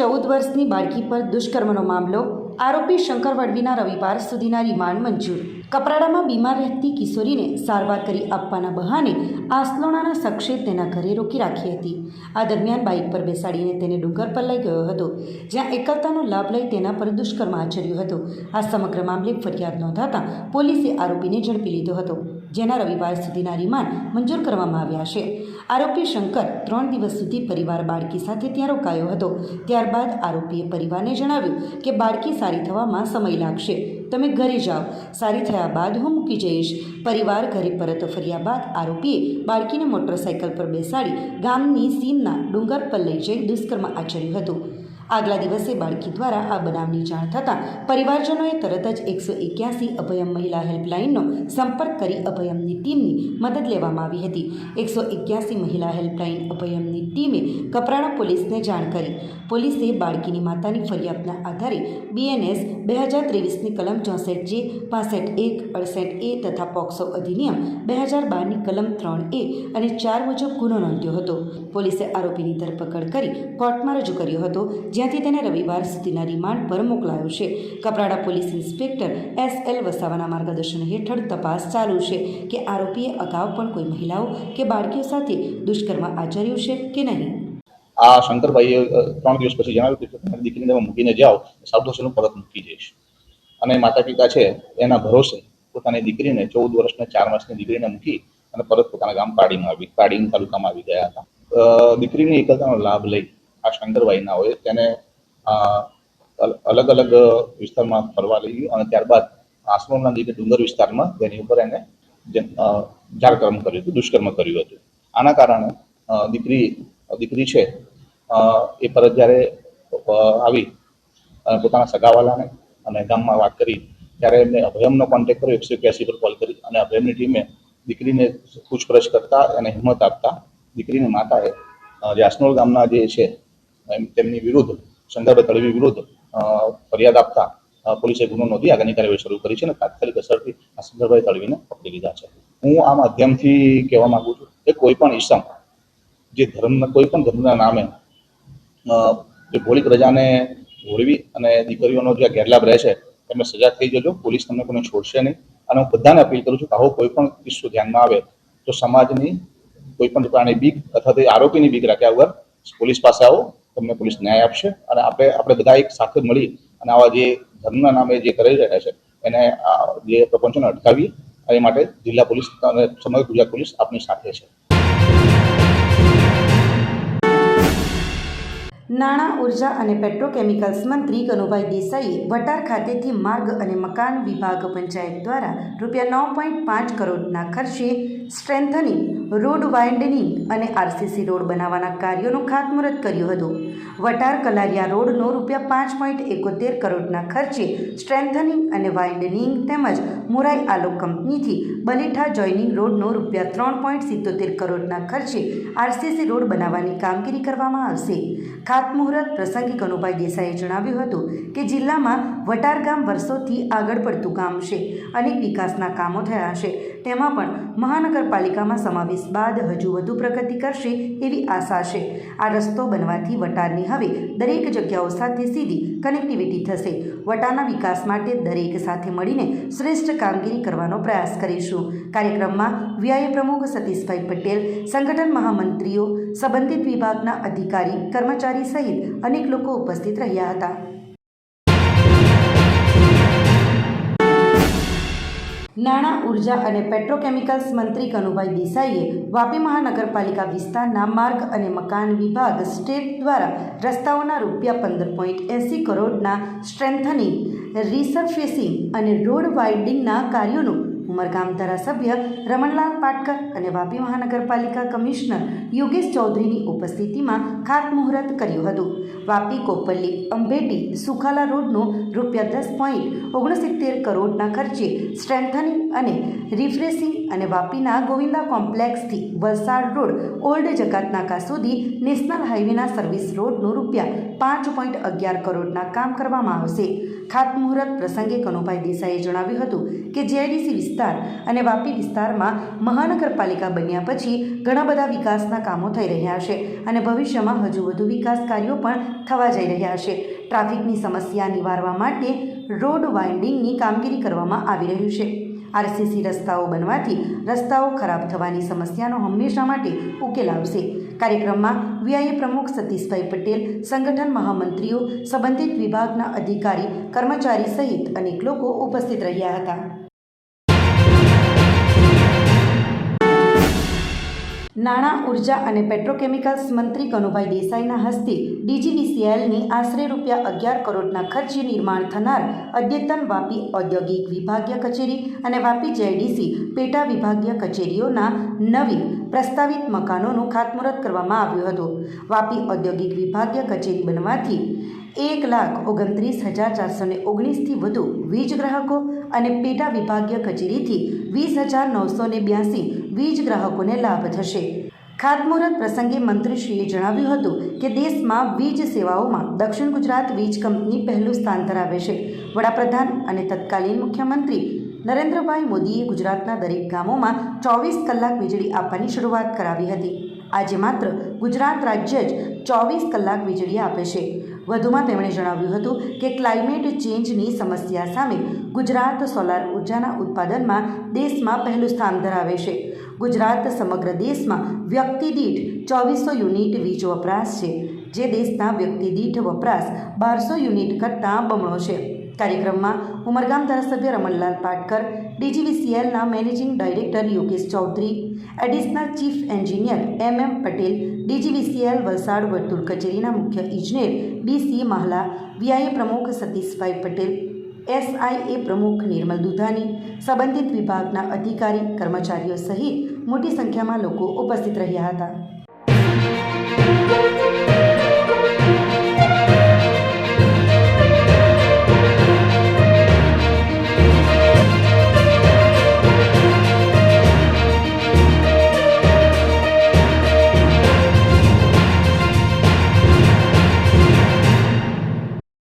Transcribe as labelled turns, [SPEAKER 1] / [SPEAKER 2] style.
[SPEAKER 1] ચૌદ વર્ષની બાળકી પર દુષ્કર્મનો મામલો આરોપી શંકર વડવીના રવિવાર સુધીના રિમાન્ડ મંજૂર. કપરાડામાં બીમાર રહેતી કિશોરીને સારવાર કરી આપવાના બહાને આસલોણાના શખ્સે તેના ઘરે રોકી રાખી હતી. આ દરમિયાન બાઇક પર બેસાડીને તેને ડુંગર પર લઈ ગયો હતો, જ્યાં એકલતાનો લાભ લઈ તેના પર દુષ્કર્મ આચર્યું હતું. આ સમગ્ર મામલે ફરિયાદ નોંધાતા પોલીસે આરોપીને ઝડપી લીધો હતો, જેના રવિવાર સુધીના રિમાન્ડ મંજૂર કરવામાં આવ્યા છે. આરોપી શંકર ત્રણ દિવસ સુધી પરિવાર બાળકી સાથે ત્યાં રોકાયો હતો. ત્યારબાદ આરોપીએ પરિવારને જણાવ્યું કે, બાળકી સારી થવામાં સમય લાગશે. તમે ઘરે જાઓ. સારી થયા બાદ હું મૂકી જઈશ. પરિવાર ઘરે પરત ફર્યા બાદ આરોપીએ બાળકીને મોટરસાઇકલ પર બેસાડી ગામની સીમના ડુંગર પર લઈ જઈ દુષ્કર્મ આચર્યું હતું. આગલા દિવસે બાળકી દ્વારા આ બનાવની જાણ થતાં પરિવારજનોએ તરત જ એકસો એક્યાસી અભયમ મહિલા હેલ્પલાઇનનો સંપર્ક કરી અભયમની ટીમની મદદ લેવામાં આવી હતી. એકસો એક્યાસી મહિલા હેલ્પલાઇન અભયમની ટીમે કપરાણા પોલીસને જાણ કરી. પોલીસે બાળકીની માતાની ફરિયાદના આધારે બીએનએસ બે હજાર ત્રેવીસની કલમ ચોસઠ જે, પાસઠ એક, અડસઠ એ તથા પોક્સો અધિનિયમ બે હજાર બારની કલમ ત્રણ એ અને ચાર મુજબ ગુનો નોંધ્યો હતો. પોલીસે આરોપીની ધરપકડ કરી કોર્ટમાં રજૂ કર્યો હતો જ્યાંથી તેને રવિવાર સુધીના રિમાન્ડ પર મોકલાયો છે. Kaprada police inspector S L વસાવાના માર્ગદર્શન હેઠળ તપાસ ચાલુ છે કે આરોપીએ અગાઉ પણ કોઈ મહિલાઓ કે બાળકીઓ સાથે દુષ્કર્મ આચર્યું છે કે નહીં?
[SPEAKER 2] આ શંકરભાઈએ ત્રણ દિવસ પછી જણાવ્યું કે દીકરીને તમે મૂકીને જાઓ હોસ્ટેલનું પરત મૂકી જઈશ અને માતા પિતા છે, એના ભરોસે પોતાની દીકરીને ચૌદ વર્ષને, ચાર માસની દીકરીને મૂકી અને પરત પોતાના ગામ પાડીમાં આવી પાડી તાલુકામાં આવી ગયા હતા. દીકરીની એકલતાનો લાભ લઈ આ શંકરભાઈના હોય તેને અલગ અલગ વિસ્તારમાં ફરવા લઈ ગયું અને ત્યારબાદ આશ્રમના દીકરી ડુંગર વિસ્તારમાં તેની ઉપર એને જાળકર્મ કર્યું હતું દુષ્કર્મ કર્યું હતું. આના કારણે દીકરી દીકરી છે એ પરત જ્યારે આવી પોતાના સગાવાલાને અને ગામમાં વાત કરી ત્યારે એમને અભયમનો કોન્ટેક્ટ કર્યો એકસો એક્યાસી પર કોલ કરી અને અભયમની ટીમે દીકરીને પૂછપરછ કરતા અને હિંમત આપતા દીકરીની માતાએ અ, જે આસનોલ ગામના જે છે તેમની વિરુદ્ધ, સંદર્ભ તળવી વિરુદ્ધ ફરિયાદ આપતા પોલીસે ગુનો નોંધી આગળની કાર્યવાહી શરૂ કરી છે અને તાત્કાલિક અસરથી આ શંકરભાઈ તળવીને પકડી લીધા છે. હું આ માધ્યમથી કહેવા માંગુ છું કે કોઈ પણ ઈસમ, જે ધર્મના કોઈ પણ ધર્મના નામે જે ભોળી પ્રજાને ભોળવી અને દીકરીઓનો જે ગેરલાભ રહે છે એમને સજા થઈ જજો, પોલીસ તમને કોઈને છોડશે નહીં. અને હું બધાને અપીલ કરું છું કે આવો કોઈ પણ કિસ્સો ધ્યાનમાં આવે, તો સમાજની કોઈ પણ પ્રકારની બીક અથવા તો આરોપીની બીક રાખ્યા વગર પોલીસ પાસે આવો તમને પોલીસ ન્યાય આપશે અને આપણે આપણે બધા એક સાથે મળી અને આવા જે ધર્મના નામે જે કરી રહ્યા છે, એને જે પ્રપંચોને અટકાવી એ માટે જિલ્લા પોલીસ અને સમગ્ર ગુજરાત પોલીસ આપની સાથે છે.
[SPEAKER 1] નાણાં, ઊર્જા અને પેટ્રોકેમિકલ્સ મંત્રી કનુભાઈ દેસાઈએ વટાર ખાતેથી માર્ગ અને મકાન વિભાગ પંચાયત દ્વારા રૂપિયા નવ પોઈન્ટ પાંચ કરોડના ખર્ચે સ્ટ્રેન્થનિંગ, રોડ વાઇન્ડનિંગ અને આરસીસી રોડ બનાવવાના કાર્યોનું ખાતમુહૂર્ત કર્યું હતું. વટાર કલારિયા રોડનો રૂપિયા પાંચ પોઈન્ટ એકોતેર કરોડના ખર્ચે સ્ટ્રેન્થનિંગ અને વાઇન્ડનિંગ તેમજ મુરાઈ આલોક કંપનીથી બલીઠા જોઈનિંગ રોડનો રૂપિયા ત્રણ પોઈન્ટ સિત્તોતેર કરોડના ખર્ચે આરસીસી રોડ બનાવવાની કામગીરી કરવામાં આવશે. ખાતમુહૂર્ત પ્રસંગે કનુભાઈ દેસાઈએ જણાવ્યું હતું કે જિલ્લામાં વટાર ગામ વર્ષોથી આગળ પડતું ગામ છે અનેક વિકાસના કામો થયા છે. તેમાં પણ મહાનગરપાલિકામાં સમાવેશ બાદ હજુ વધુ પ્રગતિ કરશે એવી આશા છે. આ રસ્તો બનવાથી વટારની હવે દરેક જગ્યાઓ સાથે સીધી કનેક્ટિવિટી થશે. વટારના વિકાસ માટે દરેક સાથે મળીને શ્રેષ્ઠ કામગીરી કરવાનો પ્રયાસ કરીશું. કાર્યક્રમમાં વીઆઈ પ્રમુખ સતીશભાઈ પટેલ, સંગઠન મહામંત્રીઓ, સંબંધિત વિભાગના અધિકારી, કર્મચારી સહિત અનેક લોકો ઉપસ્થિત રહ્યા હતા. નાણાં, ઊર્જા અને પેટ્રોકેમિકલ્સ મંત્રી કનુભાઈ દેસાઈએ વાપી મહાનગરપાલિકા વિસ્તારના માર્ગ અને મકાન વિભાગ સ્ટેટ દ્વારા રસ્તાઓના રૂપિયા પંદર પોઈન્ટ એંસી કરોડના સ્ટ્રેન્થનિંગ, રિસર્ફેસિંગ અને રોડ વાઇડિંગના કાર્યોનું ઉમરગામ ધારાસભ્ય રમણલાલ પાટકર અને વાપી મહાનગરપાલિકા કમિશનર યોગેશ ચૌધરીની ઉપસ્થિતિમાં ખાતમુહૂર્ત કર્યું હતું. વાપી કોપલ્લી અંબેટી સુખાલા રોડનું રૂપિયા દસ પોઈન્ટ ઓગણસિત્તેર કરોડના ખર્ચે સ્ટ્રેન્થનિંગ અને રિફ્રેશિંગ અને વાપીના ગોવિંદા કોમ્પ્લેક્સથી વલસાડ રોડ ઓલ્ડ જકાતનાકા સુધી નેશનલ હાઈવેના સર્વિસ રોડનું રૂપિયા પાંચ પોઈન્ટ અગિયાર કરોડના કામ કરવામાં આવશે. ખાતમુહૂર્ત પ્રસંગે કનુભાઈ દેસાઈએ જણાવ્યું હતું કે જેઆઈડીસી વિસ્તાર વિસ્તાર અને વાપી વિસ્તારમાં મહાનગરપાલિકા બન્યા પછી ઘણા બધા વિકાસના કામો થઈ રહ્યા છે અને ભવિષ્યમાં હજુ વધુ વિકાસ કાર્યો પણ થવા જઈ રહ્યા છે. ટ્રાફિકની સમસ્યા નિવારવા માટે રોડ વાઇન્ડિંગની કામગીરી કરવામાં આવી રહ્યું છે. આરસીસી રસ્તાઓ બનવાથી રસ્તાઓ ખરાબ થવાની સમસ્યાનો હંમેશા માટે ઉકેલ આવશે. કાર્યક્રમમાં વીઆઈએ પ્રમુખ સતીશભાઈ પટેલ, સંગઠન મહામંત્રીઓ, સંબંધિત વિભાગના અધિકારી, કર્મચારી સહિત અનેક લોકો ઉપસ્થિત રહ્યા હતા. નાણાં, ઊર્જા અને પેટ્રોકેમિકલ્સ મંત્રી કનુભાઈ દેસાઈના હસ્તે ડીજીવીસીએલની આશરે રૂપિયા અગિયાર કરોડના ખર્ચે નિર્માણ થનાર અદ્યતન વાપી ઔદ્યોગિક વિભાગીય કચેરી અને વાપી જેડીસી પેટા વિભાગીય કચેરીઓના નવી પ્રસ્તાવિત મકાનોનું ખાતમુહૂર્ત કરવામાં આવ્યું હતું. વાપી ઔદ્યોગિક વિભાગીય કચેરી બનવાથી એક લાખ ઓગણત્રીસ હજાર ચારસો ને ઓગણીસથી વધુ વીજ ગ્રાહકો અને પેટા વિભાગીય કચેરીથી વીસ હજાર નવસો ને બ્યાસી વીજ ગ્રાહકોને લાભ થશે. ખાતમુહૂર્ત પ્રસંગે મંત્રીશ્રીએ જણાવ્યું હતું કે દેશમાં વીજ સેવાઓમાં દક્ષિણ ગુજરાત વીજ કંપની પહેલું સ્થાન ધરાવે છે. વડાપ્રધાન અને તત્કાલીન મુખ્યમંત્રી નરેન્દ્રભાઈ મોદીએ ગુજરાતના દરેક ગામોમાં ચોવીસ કલાક વીજળી આપવાની શરૂઆત કરાવી હતી. આજે માત્ર ગુજરાત રાજ્ય જ ચોવીસ કલાક વીજળી આપે છે. વધુમાં તેમણે જણાવ્યું હતું કે ક્લાઇમેટ ચેન્જની સમસ્યા સામે ગુજરાત સોલાર ઉર્જાના ઉત્પાદનમાં દેશમાં પહેલું સ્થાન ધરાવે છે. ગુજરાત સમગ્ર દેશમાં વ્યક્તિ દીઠ ચોવીસો યુનિટ વીજ વપરાશ છે. જે દેશના વ્યક્તિ દીઠ વપરાશ બારસો યુનિટ કરતાં બમણો છે. કાર્યક્રમમાં ઉમરગામ ધારાસભ્ય Ramanlal Patkar, ડીજીવીસીએલના managing director Yogesh Chaudhari, additional chief engineer M M Patel, DGVCL Valsad વર્તુળ કચેરીના મુખ્ય ઇજનેર ડીસી માહલા, વીઆઈએ પ્રમુખ સતીશભાઈ પટેલ, એસઆઈએ પ્રમુખ નિર્મલ દુધાની, સંબંધિત વિભાગના અધિકારી, કર્મચારીઓ સહિત મોટી સંખ્યામાં લોકો ઉપસ્થિત રહ્યા હતા.